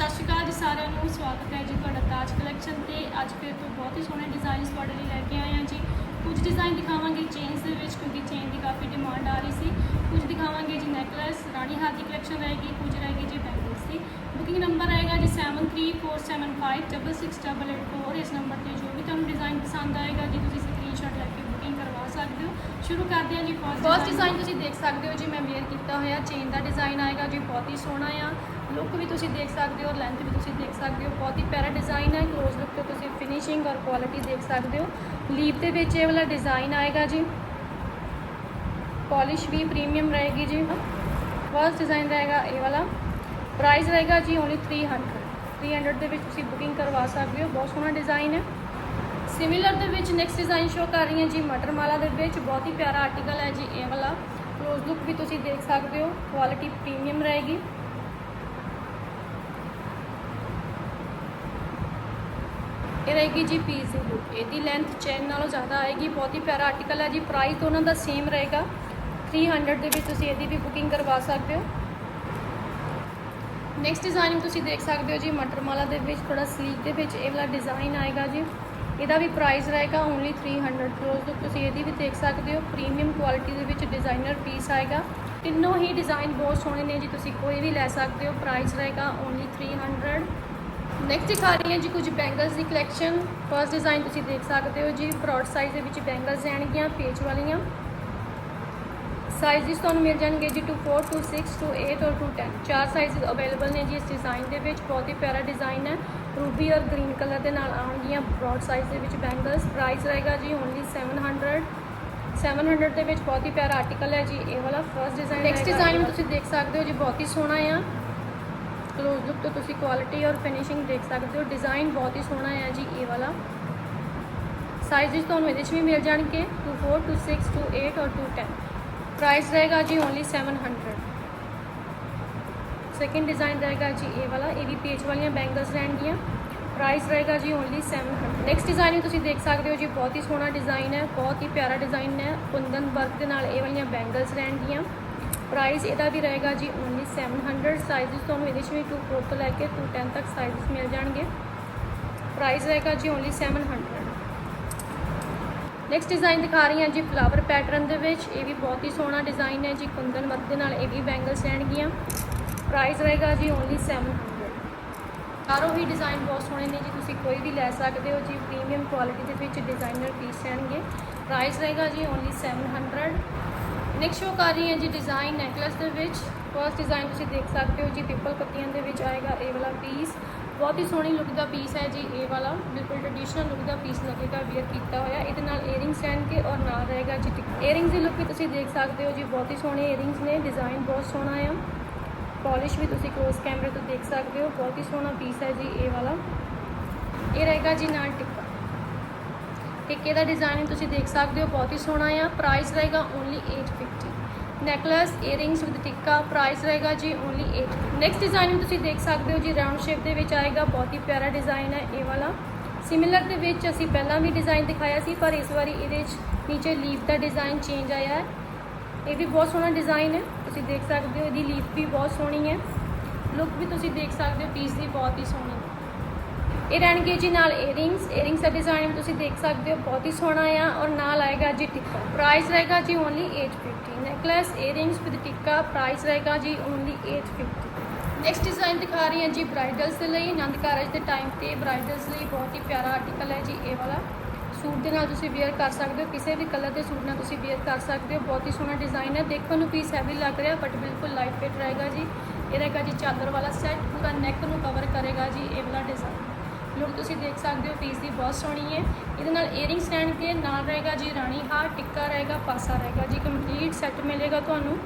ਸਤਿ ਸ਼੍ਰੀ ਅਕਾਲ ਜੀ ਸਾਰਿਆਂ ਨੂੰ ਸਵਾਗਤ ਹੈ ਜੀ ਤੁਹਾਡਾ ਤਾਜ ਕਲੈਕਸ਼ਨ ਤੇ। ਅੱਜ ਫਿਰ ਤੋਂ ਬਹੁਤ ਹੀ ਸੋਹਣੇ ਡਿਜ਼ਾਈਨਸ ਤੁਹਾਡੇ ਲਈ ਲੈ ਕੇ ਆਏ ਹਾਂ ਜੀ। ਕੁਝ ਡਿਜ਼ਾਈਨ ਦਿਖਾਵਾਂਗੇ ਚੇਨਸ ਦੇ ਵਿੱਚ ਕਿਉਂਕਿ ਚੇਨ ਦੀ ਕਾਫੀ ਡਿਮਾਂਡ ਆ ਰਹੀ ਸੀ। ਕੁਝ ਦਿਖਾਵਾਂਗੇ ਜੀ ਨੈਕਲੈਸ ਰਾਣੀ ਹਾਰ ਦੀ ਕਲੈਕਸ਼ਨ ਰਹੇਗੀ ਕੁਝ ਰਹੇਗੀ ਜੀ ਬੈਂਗਲਸ ਦੀ। ਬੁਕਿੰਗ ਨੰਬਰ ਰਹੇਗਾ ਜੀ 7347568884 ਇਸ ਨੰਬਰ ਤੇ ਜੋ ਵੀ ਤੁਹਾਨੂੰ ਡਿਜ਼ਾਈਨ ਪਸੰਦ ਆਏਗਾ ਜੀ ਤੁਸੀਂ ਸਕਰੀਨਸ਼ਾਟ ਲੈ ਕੇ ਬੁਕਿੰਗ ਕਰਵਾ ਸਕਦੇ ਹੋ। ਸ਼ੁਰੂ ਕਰਦੇ ਹਾਂ ਜੀ ਫਸਟ ਡਿਜ਼ਾਈਨ ਤੁਸੀਂ ਦੇਖ ਸਕਦੇ ਹੋ ਜੀ ਮੈਂ ਵੇਅਰ ਕੀਤਾ ਹੋਇਆ। ਚੇਨ ਦਾ ਡਿਜ਼ਾਈਨ ਆਏਗਾ ਜੀ ਬਹੁਤ ਹੀ ਸੋਹਣਾ ਆ। ਲੁੱਕ ਵੀ ਤੁਸੀਂ ਦੇਖ ਸਕਦੇ ਹੋ ਲੈਂਥ ਵੀ ਤੁਸੀਂ ਦੇਖ ਸਕਦੇ ਹੋ, ਬਹੁਤ ਹੀ ਪਿਆਰਾ ਡਿਜ਼ਾਈਨ ਹੈ ਕਲੋਜ਼ ਲੁੱਕ ਤੇ ਤੁਸੀਂ ਫਿਨਿਸ਼ਿੰਗ ਔਰ ਕੁਆਲਿਟੀ ਦੇਖ ਸਕਦੇ ਹੋ। ਲੀਪ ਦੇ ਵਿੱਚ ਇਹ ਵਾਲਾ ਡਿਜ਼ਾਈਨ ਆਏਗਾ ਜੀ। ਪੋਲਿਸ਼ ਵੀ ਪ੍ਰੀਮੀਅਮ ਰਹੇਗੀ ਜੀ। ਫਸਟ ਡਿਜ਼ਾਈਨ ਰਹੇਗਾ ਇਹ ਵਾਲਾ। ਪ੍ਰਾਈਸ ਰਹੇਗਾ ਜੀ ਓਨਲੀ 300 300 ਦੇ ਵਿੱਚ ਤੁਸੀਂ ਬੁਕਿੰਗ ਕਰਵਾ ਸਕਦੇ ਹੋ। ਬਹੁਤ ਸੋਹਣਾ ਡਿਜ਼ਾਈਨ ਹੈ। ਸਿਮਿਲਰ ਦੇ ਵਿੱਚ ਨੈਕਸਟ ਡਿਜ਼ਾਈਨ ਸ਼ੋ ਕਰ ਰਹੀ ਹਾਂ ਜੀ, ਮਟਰਮਾਲਾ ਦੇ ਵਿੱਚ। ਬਹੁਤ ਹੀ ਪਿਆਰਾ ਆਰਟੀਕਲ ਹੈ ਜੀ ਇਹ ਵਾਲਾ। ਕਲੋਜ਼ ਲੁੱਕ ਵੀ ਤੁਸੀਂ ਦੇਖ ਸਕਦੇ ਹੋ। ਕੁਆਲਿਟੀ ਪ੍ਰੀਮੀਅਮ ਰਹੇਗੀ। ਇਹ ਰਹੇਗੀ ਜੀ ਪੀਸ ਇਹਦੀ ਲੈਂਥ ਚੈਨ ਨਾਲੋਂ ਜ਼ਿਆਦਾ ਆਏਗੀ, ਬਹੁਤ ਹੀ ਪਿਆਰਾ ਆਰਟੀਕਲ ਹੈ ਜੀ। ਪ੍ਰਾਈਸ ਦੋਨਾਂ ਦਾ ਸੇਮ ਰਹੇਗਾ। 300 ਦੇ ਵਿੱਚ ਤੁਸੀਂ ਇਹਦੀ ਵੀ ਬੁਕਿੰਗ ਕਰਵਾ ਸਕਦੇ ਹੋ। ਨੈਕਸਟ ਡਿਜ਼ਾਈਨ ਤੁਸੀਂ ਦੇਖ ਸਕਦੇ ਹੋ ਜੀ, ਮਟਰਮਾਲਾ ਦੇ ਵਿੱਚ ਥੋੜਾ ਸਲੀਕ ਦੇ ਵਿੱਚ ਇਹ ਵਾਲਾ ਡਿਜ਼ਾਈਨ ਆਏਗਾ ਜੀ। ਇਹਦਾ ਵੀ ਪ੍ਰਾਈਸ ਰਹੇਗਾ ਓਨਲੀ 300 ਕਲੋਜ਼ ਤੋਂ। ਤੁਸੀਂ ਇਹਦੀ ਵੀ ਦੇਖ ਸਕਦੇ ਹੋ ਪ੍ਰੀਮੀਅਮ ਕੁਆਲਿਟੀ ਦੇ ਵਿੱਚ ਡਿਜ਼ਾਈਨਰ ਪੀਸ ਆਏਗਾ। ਤਿੰਨੋਂ ਹੀ ਡਿਜ਼ਾਈਨ ਬਹੁਤ ਸੋਹਣੇ ਨੇ ਜੀ, ਤੁਸੀਂ ਕੋਈ ਵੀ ਲੈ ਸਕਦੇ ਹੋ। ਪ੍ਰਾਈਸ ਰਹੇਗਾ ਓਨਲੀ 300 ਨੈਕਸਟ ਦਿਖਾ ਰਹੀ ਹਾਂ ਜੀ ਕੁਝ ਬੈਂਗਲਸ ਦੀ ਕਲੈਕਸ਼ਨ ਫਰਸਟ ਡਿਜ਼ਾਈਨ ਤੁਸੀਂ ਦੇਖ ਸਕਦੇ ਹੋ ਜੀ ਬ੍ਰੌਡ ਸਾਈਜ਼ ਦੇ ਵਿੱਚ ਬੈਂਗਲਸ ਜਾਣਗੀਆਂ ਪੇਚ ਵਾਲੀਆਂ। ਸਾਈਜ਼ਸ ਤੁਹਾਨੂੰ ਮਿਲ ਜਾਣਗੇ ਜੀ 2 4 2 6 2 8 ਔਰ 2 10 ਚਾਰ ਸਾਈਜ਼ ਅਵੇਲੇਬਲ ਨੇ ਜੀ ਇਸ ਡਿਜ਼ਾਈਨ ਦੇ ਵਿੱਚ। ਬਹੁਤ ਹੀ ਪਿਆਰਾ ਡਿਜ਼ਾਈਨ ਹੈ। ਰੂਬੀ ਔਰ ਗ੍ਰੀਨ ਕਲਰ ਦੇ ਨਾਲ ਆਉਣਗੀਆਂ ਬ੍ਰੌਡ ਸਾਈਜ਼ ਦੇ ਵਿੱਚ ਬੈਂਗਲਸ ਪ੍ਰਾਈਸ ਰਹੇਗਾ ਜੀ ਓਨਲੀ 700 700 ਦੇ ਵਿੱਚ ਬਹੁਤ ਹੀ ਪਿਆਰਾ ਆਰਟੀਕਲ ਹੈ ਜੀ ਇਹ ਵਾਲਾ ਫਰਸਟ ਡਿਜ਼ਾਈਨ ਨੈਕਸਟ ਡਿਜ਼ਾਈਨ ਤੁਸੀਂ ਦੇਖ ਸਕਦੇ ਹੋ ਜੀ ਬਹੁਤ ਹੀ ਸੋਹਣਾ ਆ। ਕਲੋਜ਼ ਤੋਂ ਤੁਸੀਂ ਕੁਆਲਿਟੀ ਔਰ ਫਿਨਿਸ਼ਿੰਗ ਦੇਖ ਸਕਦੇ ਹੋ। ਡਿਜ਼ਾਈਨ ਬਹੁਤ ਹੀ ਸੋਹਣਾ ਹੈ ਜੀ ਇਹ ਵਾਲਾ। ਸਾਈਜ਼ਸ ਤੁਹਾਨੂੰ ਇਹਦੇ 'ਚ ਵੀ ਮਿਲ ਜਾਣਗੇ। 2 4 2 6 2 8 ਔਰ 2 10 ਪ੍ਰਾਈਸ ਰਹੇਗਾ ਜੀ ਓਨਲੀ 700 ਸੈਕਿੰਡ ਡਿਜ਼ਾਈਨ ਰਹੇਗਾ ਜੀ ਇਹ ਵਾਲਾ। ਇਹ ਵੀ ਪੇਜ ਵਾਲੀਆਂ ਬੈਂਗਲਸ ਰਹਿਣਗੀਆਂ। ਪ੍ਰਾਈਸ ਰਹੇਗਾ ਜੀ ਓਨਲੀ 700 ਨੈਕਸਟ ਡਿਜ਼ਾਈਨ ਵੀ ਤੁਸੀਂ ਦੇਖ ਸਕਦੇ ਹੋ ਜੀ। ਬਹੁਤ ਹੀ ਸੋਹਣਾ ਡਿਜ਼ਾਈਨ ਹੈ। ਬਹੁਤ ਹੀ ਪਿਆਰਾ ਡਿਜ਼ਾਈਨ ਹੈ। ਕੁੰਦਨ ਵਰਕ ਦੇ ਨਾਲ ਇਹ ਵਾਲੀਆਂ ਬੈਂਗਲਸ ਰਹਿਣਗੀਆਂ। ਪ੍ਰਾਈਸ ਇਹਦਾ ਵੀ ਰਹੇਗਾ ਜੀ ਓਨਲੀ 700 ਸਾਈਜ਼ਸ ਤੁਹਾਨੂੰ ਇਹਦੇ 'ਚ ਵੀ 2 4 ਤੋਂ ਲੈ ਕੇ 2 10 ਤੱਕ ਸਾਈਜ਼ਸ ਮਿਲ ਜਾਣਗੇ। ਪ੍ਰਾਈਸ ਰਹੇਗਾ ਜੀ ਓਨਲੀ 700 ਨੈਕਸਟ ਡਿਜ਼ਾਈਨ ਦਿਖਾ ਰਹੀ ਹਾਂ ਜੀ ਫਲਾਵਰ ਪੈਟਰਨ ਦੇ ਵਿੱਚ। ਇਹ ਵੀ ਬਹੁਤ ਹੀ ਸੋਹਣਾ ਡਿਜ਼ਾਈਨ ਹੈ ਜੀ, ਕੁੰਦਨ ਵਰਕ ਦੇ ਨਾਲ ਇਹ ਵੀ ਬੈਂਗਲਸ ਰਹਿਣਗੀਆਂ। ਪ੍ਰਾਈਸ ਰਹੇਗਾ ਜੀ ਓਨਲੀ 700 ਚਾਰੋਂ ਹੀ ਡਿਜ਼ਾਈਨ ਬਹੁਤ ਸੋਹਣੇ ਨੇ ਜੀ, ਤੁਸੀਂ ਕੋਈ ਵੀ ਲੈ ਸਕਦੇ ਹੋ ਜੀ ਪ੍ਰੀਮੀਅਮ ਕੁਆਲਿਟੀ ਦੇ ਵਿੱਚ ਡਿਜ਼ਾਈਨਰ ਪੀਸ ਰਹਿਣਗੇ। ਪ੍ਰਾਈਸ ਰਹੇਗਾ ਜੀ ਓਨਲੀ 700 ਨੈਕਸਟ ਸ਼ੋ ਕਰ ਰਹੀ ਹੈ ਜੀ ਡਿਜ਼ਾਈਨ ਨੈਕਲਸ ਦੇ ਵਿੱਚ। ਫਸਟ ਡਿਜ਼ਾਈਨ ਤੁਸੀਂ ਦੇਖ ਸਕਦੇ ਹੋ ਜੀ ਪਿੱਪਲ ਪੱਤੀਆਂ ਦੇ ਵਿੱਚ ਆਏਗਾ ਇਹ ਵਾਲਾ ਪੀਸ ਬਹੁਤ ਹੀ ਸੋਹਣੀ ਲੁੱਕ ਦਾ ਪੀਸ ਹੈ ਜੀ ਇਹ ਵਾਲਾ। ਬਿਲਕੁਲ ਟ੍ਰੈਡੀਸ਼ਨਲ ਲੁੱਕ ਦਾ ਪੀਸ ਲੱਗੇਗਾ ਵੇਅਰ ਕੀਤਾ ਹੋਇਆ। ਇਹਦੇ ਨਾਲ ਏਅਰਿੰਗਸ ਰਹਿਣਗੇ ਔਰ ਨਾਲ ਰਹੇਗਾ ਜੀ ਏਅਰਿੰਗਸ ਦੀ ਲੁੱਕ ਵੀ ਤੁਸੀਂ ਦੇਖ ਸਕਦੇ ਹੋ ਜੀ, ਬਹੁਤ ਹੀ ਸੋਹਣੇ ਏਅਰਿੰਗਸ ਨੇ। ਡਿਜ਼ਾਈਨ ਬਹੁਤ ਸੋਹਣਾ ਆ। ਪਾਲਿਸ਼ ਵੀ ਤੁਸੀਂ ਕਲੋਜ਼ ਕੈਮਰੇ ਤੋਂ ਦੇਖ ਸਕਦੇ ਹੋ। ਬਹੁਤ ਹੀ ਸੋਹਣਾ ਪੀਸ ਹੈ ਜੀ ਇਹ ਵਾਲਾ। ਇਹ ਰਹੇਗਾ ਜੀ ਨਾਲ ਟਿੱਕਾ ਟਿੱਕੇ ਦਾ ਡਿਜ਼ਾਈਨ ਤੁਸੀਂ ਦੇਖ ਸਕਦੇ ਹੋ, ਬਹੁਤ ਹੀ ਸੋਹਣਾ ਆ। ਪ੍ਰਾਈਸ ਰਹੇਗਾ only 850 necklace earrings with tikka price ਰਹੇਗਾ ਜੀ ਓਨਲੀ 8 ਨੈਕਸਟ ਡਿਜ਼ਾਈਨ ਵੀ ਤੁਸੀਂ ਦੇਖ ਸਕਦੇ ਹੋ ਜੀ ਰਾਉਂਡ ਸ਼ੇਪ ਦੇ ਵਿੱਚ ਆਏਗਾ, ਬਹੁਤ ਹੀ ਪਿਆਰਾ ਡਿਜ਼ਾਈਨ ਹੈ ਇਹ ਵਾਲਾ। ਸਿਮਿਲਰ ਦੇ ਵਿੱਚ ਅਸੀਂ ਪਹਿਲਾਂ ਵੀ ਡਿਜ਼ਾਈਨ ਦਿਖਾਇਆ ਸੀ, ਪਰ ਇਸ ਵਾਰੀ ਇਹਦੇ ਵਿੱਚ ਨੀਚੇ ਲੀਫ ਦਾ ਡਿਜ਼ਾਈਨ ਚੇਂਜ ਆਇਆ ਹੈ। ਇਹ ਵੀ ਬਹੁਤ ਸੋਹਣਾ ਡਿਜ਼ਾਈਨ ਹੈ। ਤੁਸੀਂ ਦੇਖ ਸਕਦੇ ਹੋ, ਇਹਦੀ ਲੀਫ ਵੀ ਬਹੁਤ ਸੋਹਣੀ ਹੈ। ਲੁੱਕ ਵੀ ਤੁਸੀਂ ਦੇਖ ਸਕਦੇ ਹੋ ਪੀਸ ਦੀ ਬਹੁਤ ਹੀ ਸੋਹਣੀ। ਇਹ ਰਹਿਣਗੇ ਜੀ ਨਾਲ ਏਅਰਿੰਗਸ ਏਅਰਿੰਗਸ ਦਾ ਡਿਜ਼ਾਈਨ ਤੁਸੀਂ ਦੇਖ ਸਕਦੇ ਹੋ, ਬਹੁਤ ਹੀ ਸੋਹਣਾ ਆ ਔਰ ਨਾਲ ਆਏਗਾ ਜੀ ਟਿੱਕਾ ਪ੍ਰਾਈਸ ਰਹੇਗਾ ਜੀ only 850 necklace earrings with tikka price ਰਹੇਗਾ ਜੀ ਓਨਲੀ 850 ਨੈਕਸਟ ਡਿਜ਼ਾਈਨ ਦਿਖਾ ਰਹੀ ਹਾਂ ਜੀ ਬ੍ਰਾਈਡਲਸ ਦੇ ਲਈ ਆਨੰਦ ਕਾਰਜ ਦੇ ਟਾਈਮ ਤੇ ਬ੍ਰਾਈਡਲਸ ਲਈ ਬਹੁਤ ਹੀ ਪਿਆਰਾ ਆਰਟੀਕਲ ਹੈ ਜੀ ਇਹ ਵਾਲਾ। ਸੂਟ ਦੇ ਨਾਲ ਤੁਸੀਂ ਵੇਅਰ ਕਰ ਸਕਦੇ ਹੋ, ਕਿਸੇ ਵੀ ਕਲਰ ਦੇ ਸੂਟ ਨਾਲ ਤੁਸੀਂ ਵੇਅਰ ਕਰ ਸਕਦੇ ਹੋ, ਬਹੁਤ ਹੀ ਸੋਹਣਾ ਡਿਜ਼ਾਈਨ ਹੈ। ਦੇਖਣ ਨੂੰ ਪੀਸ ਹੈਵੀ ਲੱਗ ਰਿਹਾ ਬਟ ਬਿਲਕੁਲ ਲਾਈਟ ਵੇਟ ਰਹੇਗਾ ਜੀ। ਇਹ ਰਹੇਗਾ ਜੀ ਚਾਦਰ ਵਾਲਾ ਸੈੱਟ ਪੂਰਾ ਨੈਕ ਨੂੰ ਕਵਰ ਕਰੇਗਾ ਜੀ ਇਹ ਵਾਲਾ ਡਿਜ਼ਾਈਨ ਲੁੱਕ ਤੁਸੀਂ ਦੇਖ ਸਕਦੇ ਹੋ ਪੀਸ ਦੀ ਬਹੁਤ ਸੋਹਣੀ ਹੈ। ਇਹਦੇ ਨਾਲ ਏਅਰਿੰਗਸ ਰਹਿਣਗੇ ਨਾਲ ਰਹੇਗਾ ਜੀ ਰਾਣੀ ਹਾਰ ਟਿੱਕਾ ਰਹੇਗਾ ਪਾਸਾ ਰਹੇਗਾ ਜੀ ਕੰਪਲੀਟ ਸੈੱਟ ਮਿਲੇਗਾ ਤੁਹਾਨੂੰ।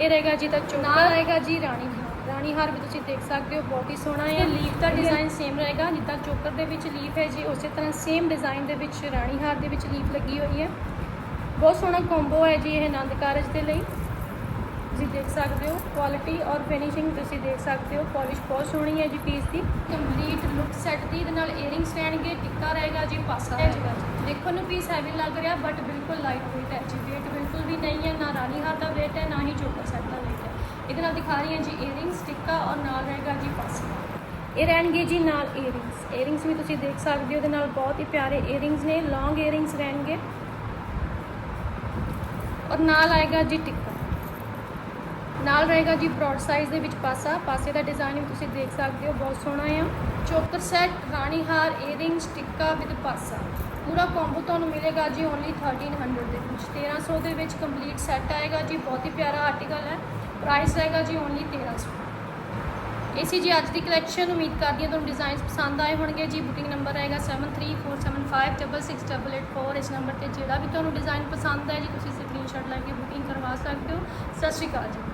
ਇਹ ਰਹੇਗਾ ਜੀ ਤਾਂ ਚੋਕਾ। ਰਹੇਗਾ ਜੀ ਰਾਣੀ ਹਾਰ। ਰਾਣੀ ਹਾਰ ਵੀ ਤੁਸੀਂ ਦੇਖ ਸਕਦੇ ਹੋ ਬਹੁਤ ਹੀ ਸੋਹਣਾ ਹੈ। ਲੀਫ ਦਾ ਡਿਜ਼ਾਈਨ ਸੇਮ ਰਹੇਗਾ ਜਿੱਦਾਂ ਚੋਕਰ ਦੇ ਵਿੱਚ ਲੀਫ ਹੈ ਜੀ ਉਸੇ ਤਰ੍ਹਾਂ ਸੇਮ ਡਿਜ਼ਾਈਨ ਦੇ ਵਿੱਚ ਰਾਣੀ ਹਾਰ ਦੇ ਵਿੱਚ ਲੀਫ ਲੱਗੀ ਹੋਈ ਹੈ। ਬਹੁਤ ਸੋਹਣਾ ਕੰਬੋ ਹੈ ਜੀ ਇਹ ਆਨੰਦ ਕਾਰਜ ਦੇ ਲਈ। ਤੁਸੀਂ ਦੇਖ ਸਕਦੇ ਹੋ ਕੁਆਲਿਟੀ ਔਰ ਫਿਨਿਸ਼ਿੰਗ ਤੁਸੀਂ ਦੇਖ ਸਕਦੇ ਹੋ। ਪਾਲਿਸ਼ ਬਹੁਤ ਸੋਹਣੀ ਹੈ ਜੀ ਪੀਸ ਦੀ। ਕੰਪਲੀਟ ਲੁੱਕ ਸੈੱਟ ਦੀ ਇਹਦੇ ਨਾਲ ਏਅਰਿੰਗਸ ਰਹਿਣਗੇ ਟਿੱਕਾ ਰਹੇਗਾ ਜੀ ਪਾਸਾ ਰਹੇਗਾ ਜੀ ਦੇਖਣ ਨੂੰ ਪੀਸ ਹੈਵੀ ਲੱਗ ਰਿਹਾ ਬਟ ਬਿਲਕੁਲ ਲਾਈਟ weight ਹੈ। ਜੀ weight ਬਿਲਕੁਲ ਵੀ ਨਹੀਂ ਹੈ ਨਾ ਰਾਣੀ ਹਾਰ ਦਾ weight ਹੈ ਨਾ ਹੀ ਚੋਕਰ ਸੈੱਟ ਦਾ weight ਹੈ। ਇਹਦੇ ਨਾਲ ਦਿਖਾ ਰਹੀ ਹਾਂ ਜੀ ਏਅਰਿੰਗਸ ਟਿੱਕਾ ਔਰ ਨਾਲ ਰਹੇਗਾ ਜੀ ਪਾਸਾ। ਇਹ ਰਹਿਣਗੇ ਜੀ ਨਾਲ ਏਅਰਿੰਗਸ ਏਅਰਿੰਗਸ ਵੀ ਤੁਸੀਂ ਦੇਖ ਸਕਦੇ ਹੋ ਇਹਦੇ ਨਾਲ ਬਹੁਤ ਹੀ ਪਿਆਰੇ ਏਅਰਿੰਗਸ ਨੇ ਲੌਂਗ ਏਅਰਿੰਗਸ ਰਹਿਣਗੇ। ਔਰ ਨਾਲ ਆਏਗਾ ਜੀ ਟਿੱਕਾ। ਨਾਲ ਰਹੇਗਾ ਜੀ ਬ੍ਰੌਡ ਸਾਈਜ਼ ਦੇ ਵਿੱਚ ਪਾਸਾ। ਪਾਸੇ ਦਾ ਡਿਜ਼ਾਈਨ ਵੀ ਤੁਸੀਂ ਦੇਖ ਸਕਦੇ ਹੋ, ਬਹੁਤ ਸੋਹਣਾ ਆ। ਚੋਕਰ ਸੈੱਟ, ਰਾਣੀ ਹਾਰ ਏਅਰਿੰਗ ਸਟਿੱਕਾ ਵਿਦ ਪਾਸਾ। ਪੂਰਾ ਕੰਬੋ ਤੁਹਾਨੂੰ ਮਿਲੇਗਾ ਜੀ ਓਨਲੀ 1300 ਦੇ ਵਿੱਚ। 1300 ਦੇ ਵਿੱਚ ਕੰਪਲੀਟ ਸੈੱਟ ਆਏਗਾ ਜੀ, ਬਹੁਤ ਹੀ ਪਿਆਰਾ ਆਰਟੀਕਲ ਹੈ। ਪ੍ਰਾਈਸ ਰਹੇਗਾ ਜੀ ਓਨਲੀ 1300 ਇਹ ਸੀ ਜੀ ਅੱਜ ਦੀ ਕਲੈਕਸ਼ਨ ਉਮੀਦ ਕਰਦੀ ਹਾਂ ਤੁਹਾਨੂੰ ਡਿਜ਼ਾਈਨਸ ਪਸੰਦ ਆਏ ਹੋਣਗੇ ਜੀ। ਬੁਕਿੰਗ ਨੰਬਰ ਰਹੇਗਾ 7347566884 ਇਸ ਨੰਬਰ ਤੇ ਜਿਹੜਾ ਵੀ ਤੁਹਾਨੂੰ ਡਿਜ਼ਾਈਨ ਪਸੰਦ ਹੈ ਜੀ, ਤੁਸੀਂ ਸਕਰੀਨਸ਼ਾਟ ਲੈ ਕੇ ਬੁਕਿੰਗ ਕਰਵਾ ਸਕਦੇ ਹੋ। ਸਤਿ ਸ਼੍ਰੀ ਅਕਾਲ ਜੀ।